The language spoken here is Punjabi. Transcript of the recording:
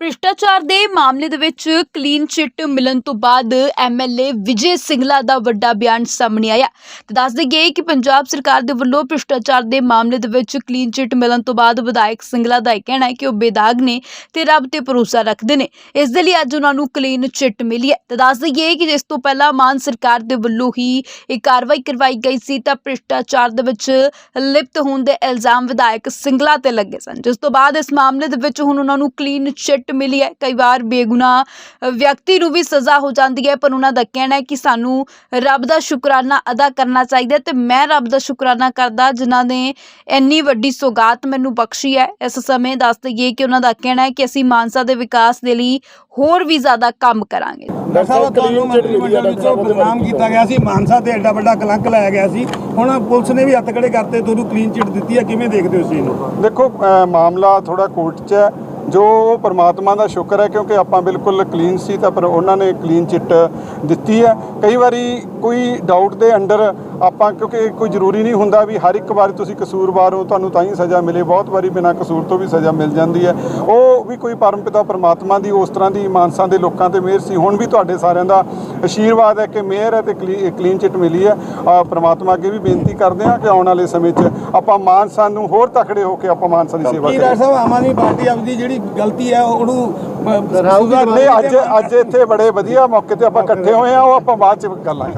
ਭ੍ਰਿਸ਼ਟਾਚਾਰ ਦੇ ਮਾਮਲੇ ਦੇ ਵਿੱਚ ਕਲੀਨ ਚਿੱਟ ਮਿਲਣ ਤੋਂ ਬਾਅਦ ਐਮਐਲਏ ਵਿਜੇ ਸਿੰਗਲਾ ਦਾ ਵੱਡਾ ਬਿਆਨ ਸਾਹਮਣੇ ਆਇਆ ਤੇ ਦੱਸ ਦਈਏ ਕਿ ਪੰਜਾਬ ਸਰਕਾਰ ਦੇ ਵੱਲੋਂ ਭ੍ਰਿਸ਼ਟਾਚਾਰ ਦੇ ਮਾਮਲੇ ਦੇ ਵਿੱਚ ਕਲੀਨ ਚਿੱਟ ਮਿਲਣ ਤੋਂ ਬਾਅਦ ਵਿਧਾਇਕ ਸਿੰਗਲਾ ਦਾ ਇਹ ਕਹਿਣਾ ਹੈ ਕਿ ਉਹ ਬੇਦਾਗ ਨੇ ਤੇ ਰੱਬ ਤੇ ਭਰੋਸਾ ਰੱਖਦੇ ਨੇ। ਇਸ ਦੇ ਲਈ ਅੱਜ ਉਹਨਾਂ ਨੂੰ ਕਲੀਨ ਚਿੱਟ ਮਿਲੀ ਹੈ। ਤੇ ਦੱਸ ਦਈਏ ਕਿ ਇਸ ਤੋਂ ਪਹਿਲਾਂ ਮਾਨ ਸਰਕਾਰ ਦੇ ਵੱਲੋਂ ਹੀ ਇਹ ਕਾਰਵਾਈ ਕਰਵਾਈ ਗਈ ਸੀ ਤਾਂ ਭ੍ਰਿਸ਼ਟਾਚਾਰ ਦੇ ਵਿੱਚ ਲਿਪਤ ਹੋਣ ਦੇ ਇਲਜ਼ਾਮ ਵਿਧਾਇਕ ਸਿੰਗਲਾ ਤੇ ਲੱਗੇ ਸਨ। ਜਿਸ ਤੋਂ ਬਾਅਦ ਇਸ ਮਾਮਲੇ ਦੇ ਵਿੱਚ ਹੁਣ ਉਹਨਾਂ ਨੂੰ ਕਲੀਨ ਚਿੱਟ ਮਿਲੀ ਹੈ। ਕਈ ਵਾਰ ਬੇਗੁਨਾਹ ਵਿਅਕਤੀ ਨੂੰ ਵੀ ਸਜ਼ਾ ਹੋ ਜਾਂਦੀ ਹੈ ਪਰ ਉਹਨਾਂ ਦਾ ਕਹਿਣਾ ਹੈ ਕਿ ਸਾਨੂੰ ਰੱਬ ਦਾ ਸ਼ੁਕਰਾਨਾ ਅਦਾ ਕਰਨਾ ਚਾਹੀਦਾ ਤੇ ਮੈਂ ਰੱਬ ਦਾ ਸ਼ੁਕਰਾਨਾ ਕਰਦਾ ਜਿਨ੍ਹਾਂ ਨੇ ਇੰਨੀ ਵੱਡੀ ਸੌਗਾਤ ਮੈਨੂੰ ਬਖਸ਼ੀ ਹੈ। ਇਸ ਸਮੇਂ ਦੱਸ ਦਈਏ ਕਿ ਉਹਨਾਂ ਦਾ ਕਹਿਣਾ ਹੈ ਕਿ ਅਸੀਂ ਮਾਨਸਾ ਦੇ ਵਿਕਾਸ ਦੇ ਲਈ ਹੋਰ ਵੀ ਜ਼ਿਆਦਾ ਕੰਮ ਕਰਾਂਗੇ। ਡਾਕਟਰ ਸਾਹਿਬ ਤੁਹਾਨੂੰ ਮੰਤਰੀ ਮੰਡਲ ਵਿੱਚੋਂ ਬਦਨਾਮ ਕੀਤਾ ਗਿਆ ਸੀ। ਮਾਨਸਾ ਤੇ ਐਡਾ ਵੱਡਾ ਕਲੰਕ ਲਾਇਆ ਗਿਆ ਸੀ। ਹੁਣ ਪੁਲਿਸ ਨੇ ਵੀ ਹੱਥ ਖੜੇ ਕਰਤੇ ਤੁਹਾਨੂੰ ਕਲੀਨ ਚਿੱਟ ਦਿੱਤੀ ਹੈ। ਕਿਵੇਂ ਦੇਖਦੇ ਹੋ ਇਸ ਚੀਜ਼ ਨੂੰ? ਦੇਖੋ ਮਾਮਲਾ ਥੋੜਾ ਕੋਰਟ 'ਚ ਹੈ। ਜੋ ਪਰਮਾਤਮਾ ਦਾ ਸ਼ੁਕਰ ਹੈ ਕਿਉਂਕਿ ਆਪਾਂ ਬਿਲਕੁਲ ਕਲੀਨ ਸੀ ਤਾਂ ਪਰ ਉਹਨਾਂ ਨੇ ਕਲੀਨ ਚਿੱਟ ਦਿੱਤੀ ਹੈ। ਕਈ ਵਾਰੀ ਕੋਈ ਡਾਊਟ ਦੇ ਅੰਡਰ ਆਪਾਂ ਕਿਉਂਕਿ ਕੋਈ ਜ਼ਰੂਰੀ ਨਹੀਂ ਹੁੰਦਾ ਵੀ ਹਰ ਇੱਕ ਵਾਰ ਤੁਸੀਂ ਕਸੂਰਵਾਰ ਹੋ ਤੁਹਾਨੂੰ ਤਾਂ ਹੀ ਸਜ਼ਾ ਮਿਲੇ। ਬਹੁਤ ਵਾਰੀ ਬਿਨਾਂ ਕਸੂਰ ਤੋਂ ਵੀ ਸਜ਼ਾ ਮਿਲ ਜਾਂਦੀ ਹੈ। ਉਹ ਵੀ ਕੋਈ ਪਰਮਪਿਤਾ ਪਰਮਾਤਮਾ ਦੀ ਉਸ ਤਰ੍ਹਾਂ ਦੀ ਮਾਨਸਾ ਦੇ ਲੋਕਾਂ ਤੇ ਮਿਹਰ ਸੀ। ਹੁਣ ਵੀ ਤੁਹਾਡੇ ਸਾਰਿਆਂ ਦਾ ਆਸ਼ੀਰਵਾਦ ਹੈ ਕਿ ਮਿਹਰ ਹੈ ਤੇ ਕਲੀਨ ਚਿੱਟ ਮਿਲੀ ਹੈ। ਪਰਮਾਤਮਾ ਅੱਗੇ ਵੀ ਬੇਨਤੀ ਕਰਦੇ ਹਾਂ ਕਿ ਆਉਣ ਵਾਲੇ ਸਮੇਂ 'ਚ ਆਪਾਂ ਮਾਨਸਾ ਨੂੰ ਹੋਰ ਤਕੜੇ ਹੋ ਕੇ ਆਪਾਂ ਮਾਨਸਾ ਦੀ ਸੇਵਾ ਕੀ ਕਰੀਏ। ਡਾਕਟਰ ਸਾਹਿਬ ਆਮ ਆਦਮੀ ਪਾਰਟੀ ਆਪਦੀ ਜਿਹੜੀ ਗਲਤੀ ਹੈ ਉਹਨੂੰ ਨਹੀਂ ਅੱਜ ਅੱਜ ਇੱਥੇ ਬੜੇ ਵਧੀਆ ਮੌਕੇ ਤੇ ਆਪਾਂ ਇਕੱਠੇ ਹੋਏ ਆ ਉਹ ਆਪਾਂ ਬਾਅਦ ਚ ਗੱਲ